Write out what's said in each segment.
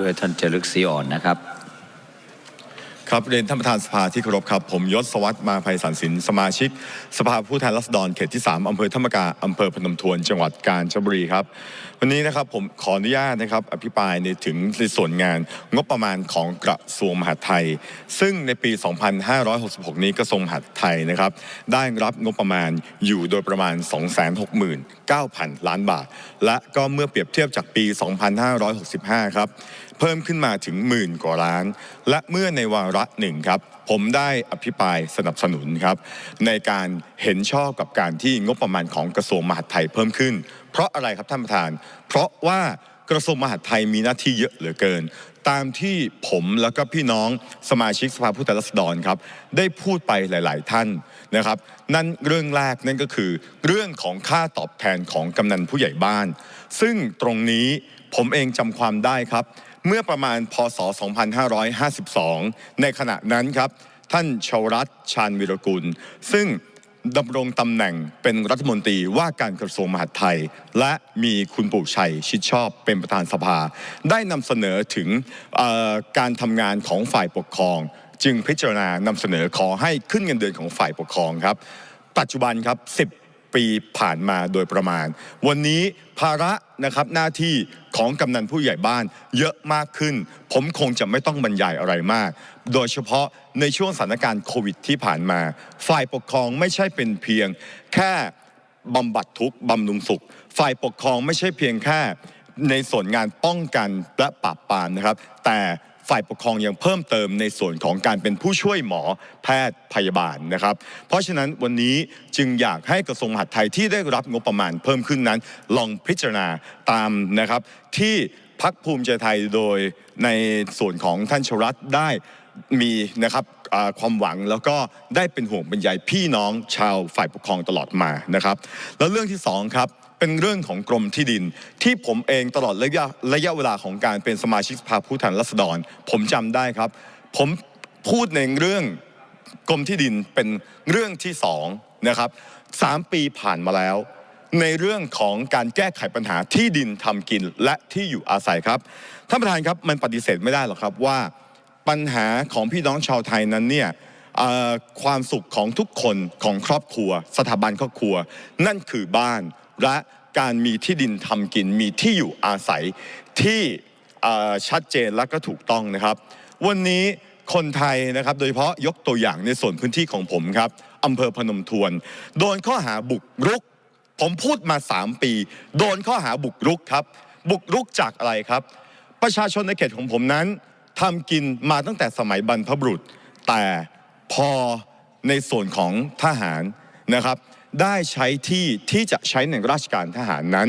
ด้วยท่านเจริกศรีอ่อนนะครับ ครับเรียนท่านประธานสภาที่เคารพครับ ผมยศสวัสดิ์มาภัยสันสินสมาชิก สภาผู้แทนราษฎรเขตที่ 3 อำเภอธรรมกาอำเภอพนมทวนจังหวัดกาญจนบุรีครับ วันนี้นะครับผมขออนุญาตนะครับอภิปรายในถึงในส่วนงานงบประมาณของกระทรวงมหาดไทย ซึ่งในปี 2566 นี้กระทรวงมหาดไทยนะครับได้รับงบประมาณอยู่โดยประมาณ 269,000 ล้านบาท และก็เมื่อเปรียบเทียบจากปี 2565 ครับ เพิ่มขึ้นมาถึงหมื่นกว่าล้าน และเมื่อในวาระหนึ่งครับผมได้อภิปรายสนับสนุนครับในการเห็นชอบกับการที่งบประมาณของกระทรวงมหาดไทยเพิ่มขึ้น เพราะอะไรครับท่านประธาน เพราะว่ากระทรวงมหาดไทยมีหน้าที่เยอะเหลือเกิน ตามที่ผมแล้วก็พี่น้องสมาชิกสภาผู้แทนราษฎรครับ ได้พูดไปหลาย ๆ ท่านนะครับ นั่นเรื่องแรกนั่นก็คือ เรื่องของค่าตอบแทนของกำนันผู้ใหญ่บ้าน ซึ่งตรงนี้ผมเองจำความได้ครับ เมื่อประมาณพศ 2552 ในขณะนั้นครับท่านชวรัตชาญวิรกุล ซึ่งดำรงตำแหน่งเป็นรัฐมนตรีว่าการกระทรวงมหาดไทย และมีคุณปู่ชัยชิดชอบเป็นประธานสภา ได้นำเสนอถึงการทำงานของฝ่ายปกครอง จึงพิจารณานำเสนอขอให้ขึ้นเงินเดือนของฝ่ายปกครองครับ ปัจจุบันครับ 10 ปีผ่านมาโดยประมาณ วันนี้ภาระนะครับหน้าที่ของกำนันผู้ใหญ่บ้านเยอะมากขึ้น ผมคงจะไม่ต้องบรรยายอะไรมาก โดยเฉพาะในช่วงสถานการณ์โควิดที่ผ่านมา ฝ่ายปกครองไม่ใช่เป็นเพียง แค่บำบัดทุกข์บำรุงสุข ฝ่ายปกครองไม่ใช่เพียงแค่ในส่วนงานป้องกันและปราบปรามนะครับ แต่ ฝ่ายปกครองยังเพิ่มเติมในส่วนของการเป็นผู้ช่วยหมอแพทย์พยาบาลนะครับ เพราะฉะนั้นวันนี้จึงอยากให้กระทรวงมหาดไทยที่ได้รับงบประมาณเพิ่มขึ้นนั้น ลองพิจารณาตามนะครับที่พักภูมิใจไทยโดยในส่วนของท่านชรัตได้มีนะครับ ความหวังแล้วก็ได้เป็นห่วงเป็นใยพี่น้องชาวฝ่ายปกครองตลอดมานะครับ แล้วเรื่องที่สองครับเป็นเรื่องของกรมที่ดิน ที่ผมเองตลอดระยะระยะเวลาของการเป็นสมาชิกสภาผู้แทนราษฎร ผมจำได้ครับ ผมพูดในเรื่องกรมที่ดินเป็นเรื่องที่สองนะครับสามปีผ่านมาแล้ว ในเรื่องของการแก้ไขปัญหาที่ดินทำกินและที่อยู่อาศัยครับท่านประธานครับมันปฏิเสธไม่ได้หรอกครับว่า ปัญหาของพี่น้องชาวไทยนั้นเนี่ยความสุขของทุกคนของครอบครัว สถาบันครอบครัว นั่นคือบ้านและการมีที่ดินทำกินมีที่อยู่อาศัยที่ชัดเจนและก็ถูกต้องนะครับ วันนี้คนไทยนะครับโดยเฉพาะยกตัวอย่างในส่วนพื้นที่ของผมครับอำเภอพนมทวน โดนข้อหาบุกรุก ผมพูดมา 3 ปี โดนข้อหาบุกรุกครับ บุกรุกจากอะไรครับ ประชาชนในเขตของผมนั้น ทำกินมาตั้งแต่สมัยบรรพบุรุษ แต่พอในส่วนของทหารนะครับ ได้ใช้ที่ที่จะใช้ในราชการทหารนั้น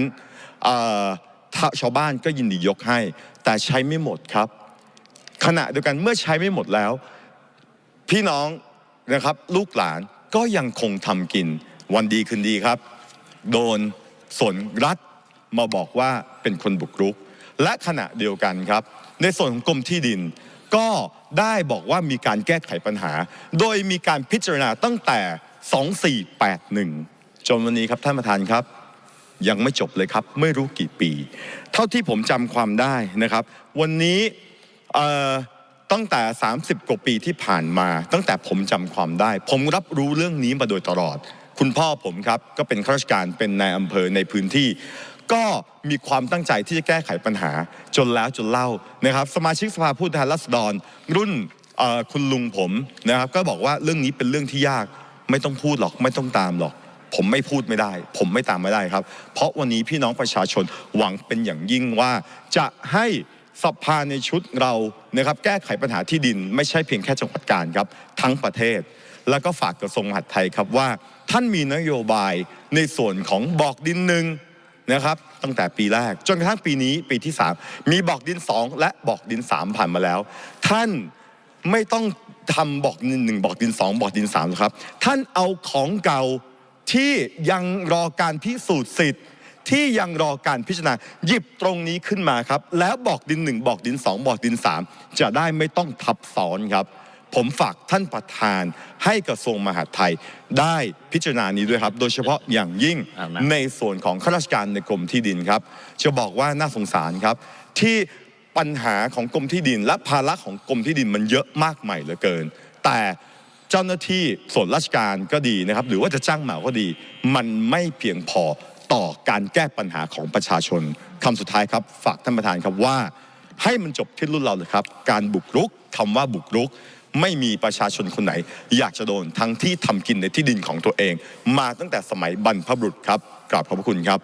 ชาวบ้านก็ยินดียกให้ แต่ใช้ไม่หมดครับ ขณะเดียวกันเมื่อใช้ไม่หมดแล้ว พี่น้องนะครับลูกหลานก็ยังคงทำกินวันดีคืนดีครับ โดนส่วนรัฐมาบอกว่าเป็นคนบุกรุก และขณะเดียวกันครับ ในส่วนของกรมที่ดิน ก็ได้บอกว่ามีการแก้ไขปัญหา โดยมีการพิจารณาตั้งแต่ 2481 จนวันนี้ครับท่านประธานครับ ยังไม่จบเลยครับ ไม่รู้กี่ปี เท่าที่ผมจำความได้นะครับ วันนี้ตั้งแต่ 30 กว่าปีที่ผ่านมา ตั้งแต่ผมจำความได้ ผมรับรู้เรื่องนี้มาโดยตลอด คุณพ่อผมครับก็เป็นข้าราชการเป็นนายอำเภอในพื้นที่ ก็มีความตั้งใจที่จะแก้ไขปัญหาจนแล้วจนเล่านะครับ สมาชิกสภาผู้แทนราษฎร รุ่นคุณลุงผมนะครับ ก็บอกว่าเรื่องนี้เป็นเรื่องที่ยากไม่ต้องพูดหรอกไม่ต้องตามหรอก ผมไม่พูดไม่ได้ ผมไม่ตามไม่ได้ครับ เพราะวันนี้พี่น้องประชาชนหวังเป็นอย่างยิ่งว่าจะให้สภาในชุดเรานะครับแก้ไขปัญหาที่ดิน ไม่ใช่เพียงแค่จังหวัดกาญครับทั้งประเทศ แล้วก็ฝากกระทรวงมหาดไทยครับว่า ท่านมีนโยบายในส่วนของบอกดินหนึ่ง นะครับตั้งแต่ปีแรก จนกระทั่งปีนี้ปีที่ 3 มีบอกดิน 2 และบอกดิน 3 ผ่านมาแล้ว ท่านไม่ต้องทำบอกดินหนึ่งบอกดินสองบอกดินสามหรอกครับท่านเอาของเก่าที่ยังรอการพิสูจน์สิทธิ์ที่ยังรอการพิจารณาหยิบตรงนี้ขึ้นมาครับ แล้วบอกดินหนึ่งบอกดินสองบอกดินสามจะได้ไม่ต้องทับซ้อนครับ ผมฝากท่านประธานให้กระทรวงมหาดไทยได้พิจารณานี้ด้วยครับ โดยเฉพาะอย่างยิ่งเอานะในส่วนของข้าราชการในกรมที่ดินครับ จะบอกว่าน่าสงสารครับ ที่ปัญหาของกรมที่ดิน และภาระของกรมที่ดินมันเยอะมากมายเหลือเกิน แต่เจ้าหน้าที่ส่วนราชการก็ดีนะครับ หรือว่าจะจ้างเหมาก็ดี มันไม่เพียงพอต่อการแก้ปัญหาของประชาชนคำสุดท้ายครับ ฝากท่านประธานครับว่า ให้มันจบที่รุ่นเราเลยครับ การบุกรุกคำว่าบุกรุก ไม่มีประชาชนคนไหน อยากจะโดนทั้งที่ทำกินในที่ดินของตัวเอง มาตั้งแต่สมัยบรรพบุรุษครับกราบขอบพระคุณครับ